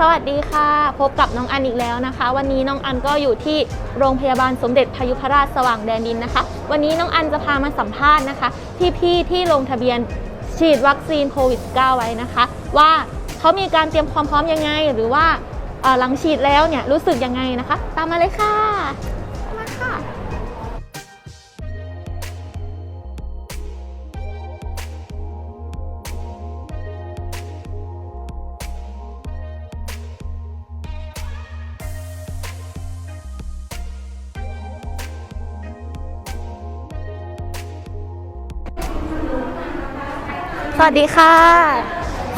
สวัสดีค่ะ พบกับน้องอันอีกแล้วนะคะ วันนี้น้องอันก็อยู่ที่โรงพยาบาลสมเด็จพยุพราชสว่างแดนดินนะคะ วันนี้น้องอันจะพามาสัมภาษณ์นะคะพี่ๆที่ลงทะเบียนฉีดวัคซีนโควิด -19 ไว้นะคะ ว่าเขามีการเตรียมความพร้อมยังไง หรือว่าหลังฉีดแล้วเนี่ยรู้สึกยังไงนะคะ ตามมาเลยค่ะ สวัสดีค่ะ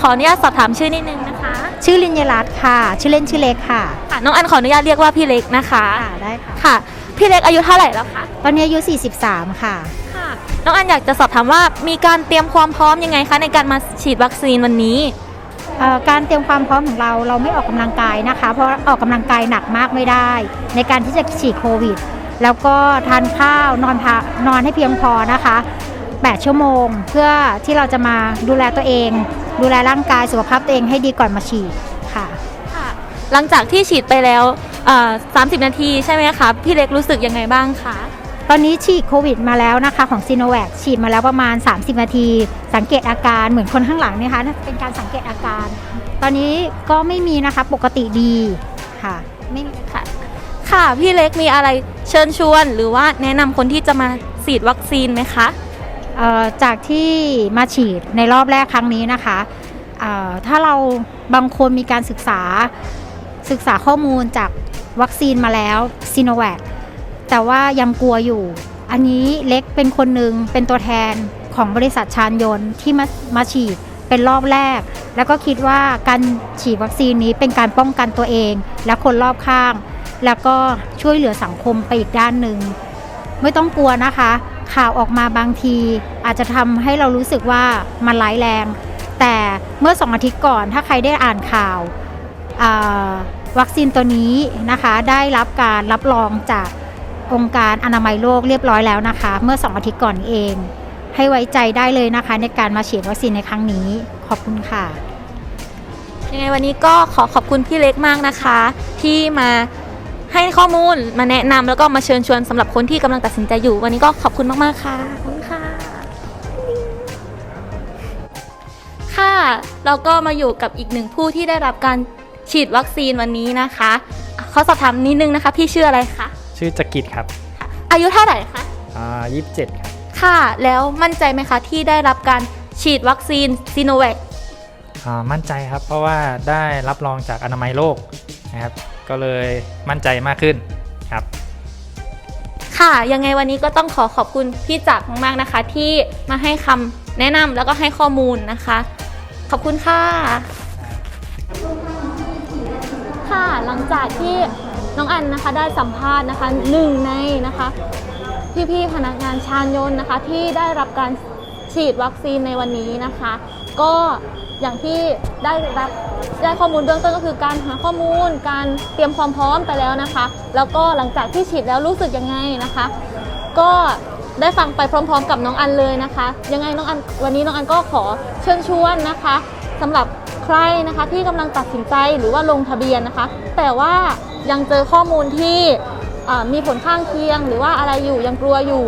ขออนุญาตสอบถามชื่อนิดนึงนะคะ ชื่อลินยรัตน์ค่ะ ชื่อเล่นชื่อเล็กค่ะ ค่ะ น้องอันขออนุญาตเรียกว่าพี่เล็กนะคะ ค่ะได้ค่ะ ค่ะ พี่เล็กอายุเท่าไหร่แล้วคะ ตอนนี้อายุ 43 ค่ะ ค่ะ น้องอันอยากจะสอบถามว่ามีการเตรียมความพร้อมยังไงคะในการมาฉีดวัคซีนวันนี้เอ่อการเตรียมความพร้อมของเราเราไม่ออกกำลังกายนะคะ เพราะออกกำลังกายหนักมากไม่ได้ ในการที่จะฉีดโควิด แล้วก็ทานข้าวนอนพักนอนให้เพียงพอนะคะ 8 ชั่วโมง เพื่อที่เราจะมาดูแลตัวเอง ดูแลร่างกายสุขภาพตัวเองให้ดีก่อนมาฉีดค่ะ ค่ะหลังจากที่ฉีดไปแล้วเอ่อ30นาทีใช่ไหมคะพี่เล็กรู้สึกยังไงบ้างคะตอนนี้ฉีดโควิดมาแล้วนะคะของซีโนแวคฉีดมาแล้วประมาณ 30 นาที สังเกตอาการเหมือนคนข้างหลังเนะคะเป็นการสังเกตอาการ ตอนนี้ก็ไม่มีนะคะปกติดีค่ะไม่มีค่ะค่ะ พี่เล็กมีอะไรเชิญชวน หรือว่าแนะนำคนที่จะมาฉีดวัคซีนไหมคะเอ่อ จากที่มาฉีดในรอบแรกครั้งนี้นะคะถ้าเราบางคนมีการศึกษาศึกษาข้อมูลจากวัคซีนมาแล้วซีโนแวคแต่ว่ายังกลัวอยู่ อันนี้เล็กเป็นคนหนึ่งเป็นตัวแทนของบริษัทชานยนต์ที่มามาฉีดเป็นรอบแรก แล้วก็คิดว่าการฉีดวัคซีนนี้เป็นการป้องกันตัวเอง และคนรอบข้าง แล้วก็ช่วยเหลือสังคมไปอีกด้านหนึ่ง ไม่ต้องกลัวนะคะ ข่าวออกมาบางที อาจจะทำให้เรารู้สึกว่ามันร้ายแรง แต่เมื่อสองอาทิตย์ก่อนถ้าใครได้อ่านข่าววัคซีนตัวนี้นะคะได้รับการรับรองจากองค์การอนามัยโลกเรียบร้อยแล้วนะคะ เมื่อสองอาทิตย์ก่อนเอง ให้ไว้ใจได้เลยนะคะ ในการมาฉีดวัคซีนในครั้งนี้ ขอบคุณค่ะยังไงวันนี้ก็ขอขอบคุณพี่เล็กมากนะคะ ที่มา ให้ข้อมูลมาแนะนำแล้วก็มาเชิญชวนสำหรับคนที่กำลังตัดสินใจอยู่ วันนี้ก็ขอบคุณมากๆค่ะขอบคุณค่ะ ค่ะเราก็มาอยู่กับอีกหนึ่งผู้ที่ได้รับการฉีดวัคซีนวันนี้นะคะขอสอบถามนิดนึงนะคะ พี่ชื่ออะไรคะชื่อจักริดครับอายุเท่าไหร่คะ อ่ายี่สิบเจ็ดครับค่ะแล้วมั่นใจไหมคะที่ได้รับการฉีดวัคซีนซีโนแวคอ่ามั่นใจครับ เพราะว่าได้รับรองจากอนามัยโลก นะครับ ก็เลยมั่นใจมากขึ้นครับ ค่ะ ยังไงวันนี้ก็ต้องขอขอบคุณพี่จักรมากๆนะคะ ที่มาให้คำแนะนำแล้วก็ให้ข้อมูลนะคะ ขอบคุณค่ะ ค่ะ หลังจากที่น้องอันนะคะได้สัมภาษณ์นะคะหนึ่งในนะคะพี่ๆพนักงานชาญยนต์นะคะ ที่ได้รับการฉีดวัคซีนในวันนี้นะคะ ก็ อย่างที่ได้รับได้ข้อมูลเบื้องต้นก็คือการหาข้อมูล การเตรียมความพร้อมไปแล้วนะคะ แล้วก็หลังจากที่ฉีดแล้วรู้สึกยังไงนะคะ ก็ได้ฟังไปพร้อม ๆ กับน้องอันเลยนะคะ ยังไงน้องอันวันนี้น้องอันก็ขอเชิญชวนนะคะสำหรับใครนะคะที่กำลังตัดสินใจหรือว่าลงทะเบียนนะคะ แต่ว่ายังเจอข้อมูลที่มีผลข้างเคียง หรือว่าอะไรอยู่ยังกลัวอยู่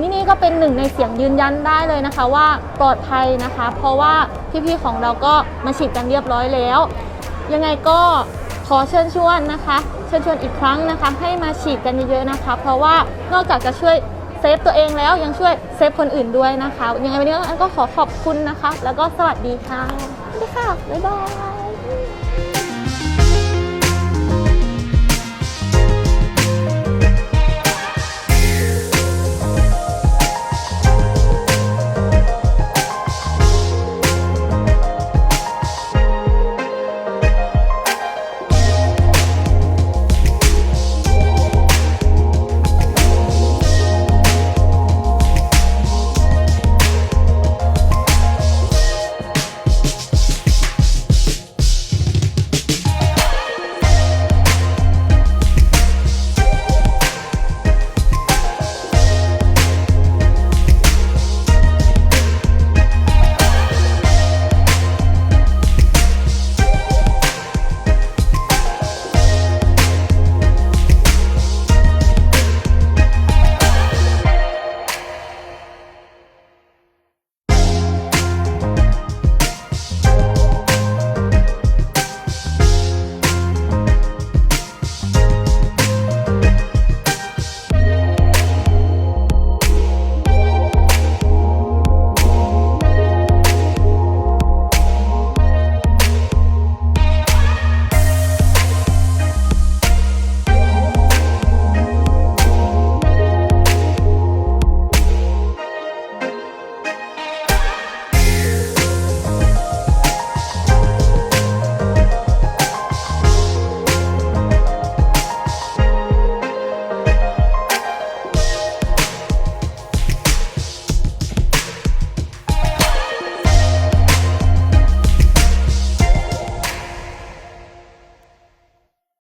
นี่นี่ก็เป็นหนึ่งในเสียงยืนยันได้เลยนะคะว่าปลอดภัยนะคะ เพราะว่าพี่ๆของเราก็มาฉีดกันเรียบร้อยแล้ว ยังไงก็ขอเชิญชวนนะคะ เชิญชวนอีกครั้งนะคะ ให้มาฉีดกันเยอะๆนะคะ เพราะว่านอกจากจะช่วยเซฟตัวเองแล้วยังช่วยเซฟคนอื่นด้วยนะคะ ยังไงวันนี้อันก็ขอขอบคุณนะคะ แล้วก็สวัสดีค่ะสวัสดีค่ะบ๊ายบาย